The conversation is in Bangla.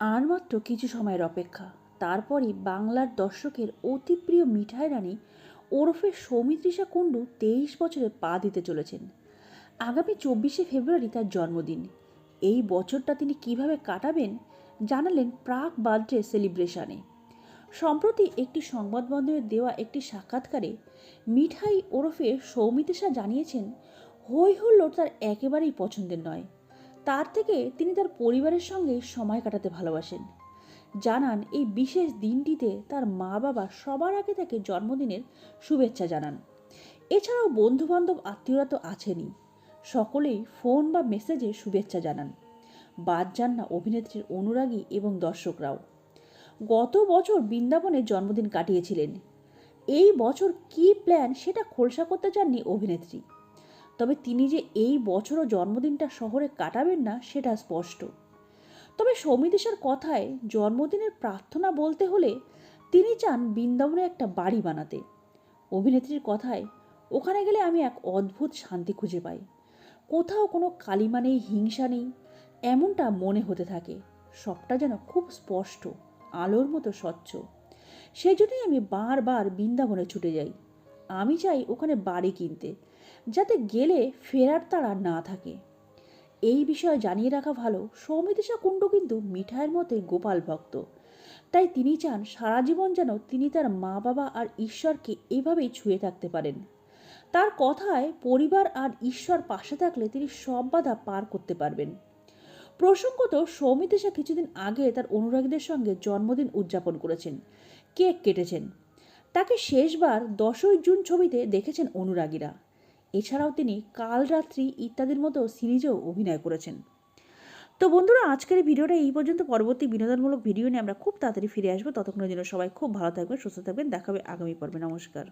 আর মাত্র কিছু সময়ের অপেক্ষা। তারপরই বাংলার দর্শকের অতি প্রিয় মিঠাই রানী ওরফে সৌমিত্রিষা কুণ্ডু তেইশ বছরে পা দিতে চলেছেন। আগামী চব্বিশে ফেব্রুয়ারি তার জন্মদিন। এই বছরটা তিনি কীভাবে কাটাবেন জানালেন প্রাক বার্থডে সেলিব্রেশনে। সম্প্রতি একটি সংবাদ সংবাদমাধ্যমে দেওয়া একটি সাক্ষাৎকারে মিঠাই ওরফে সৌমিত্রিষা জানিয়েছেন হৈ হুল্লোড় তার একেবারেই পছন্দের নয়। তার থেকে তিনি তার পরিবারের সঙ্গে সময় কাটাতে ভালোবাসেন। জানান, এই বিশেষ দিনটিতে তার মা বাবা সবার আগে তাকে জন্মদিনের শুভেচ্ছা জানান। এছাড়াও বন্ধুবান্ধব আত্মীয়রা তো আছেনই। সকলেই ফোন বা মেসেজে শুভেচ্ছা জানান। বাদ যান না অভিনেত্রীর অনুরাগী এবং দর্শকরাও। গত বছর বৃন্দাবনে জন্মদিন কাটিয়েছিলেন। এই বছর কী প্ল্যান সেটা খোলসা করতে চাননি অভিনেত্রী। তবে তিনি যে এই বছরও জন্মদিনটা শহরে কাটাবেন না, সেটা স্পষ্ট। তবে সৌমিদেশের কথায় জন্মদিনের প্রার্থনা বলতে হলে তিনি চান বৃন্দাবনে একটা বাড়ি বানাতে। অভিনেত্রীর কথায়, ওখানে গেলে আমি এক অদ্ভুত শান্তি খুঁজে পাই। কোথাও কোনো কালিমা নেই, হিংসা নেই, এমনটা মনে হতে থাকে। সবটা যেন খুব স্পষ্ট, আলোর মতো স্বচ্ছ। সেই জন্যই আমি বারবার বৃন্দাবনে ছুটে যাই। আমি চাই ওখানে বাড়ি কিনতে, যাতে গেলে ফেরার তারা না থাকে। এই বিষয়ে জানিয়ে রাখা ভালো, সৌমিতিশা কুণ্ডু কিন্তু মিঠাইয়ের মতে গোপাল ভক্ত। তাই তিনি চান সারা জীবন যেন তিনি তার মা বাবা আর ঈশ্বরকে এভাবেই ছুঁয়ে থাকতে পারেন। তার কথায় পরিবার আর ঈশ্বর পাশে থাকলে তিনি সব বাধা পার করতে পারবেন। প্রসঙ্গত, সৌমিতেশা কিছুদিন আগে তার অনুরাগীদের সঙ্গে জন্মদিন উদযাপন করেছেন। কেক কেটেছেন। তাকে শেষবার দশই জুন ছবিতে দেখেছেন অনুরাগীরা। এছাড়াও তিনি কাল রাত্রি ইত্যাদির মতো সিরিজেও অভিনয় করেছেন। তো বন্ধুরা, আজকের ভিডিওটা এই পর্যন্ত। পরবর্তী বিনোদনমূলক ভিডিও নিয়ে আমরা খুব তাড়াতাড়ি ফিরে আসব। ততক্ষণের জন্য সবাই খুব ভালো থাকবেন, সুস্থ থাকবেন। দেখাবে আগামী পর্বে। নমস্কার।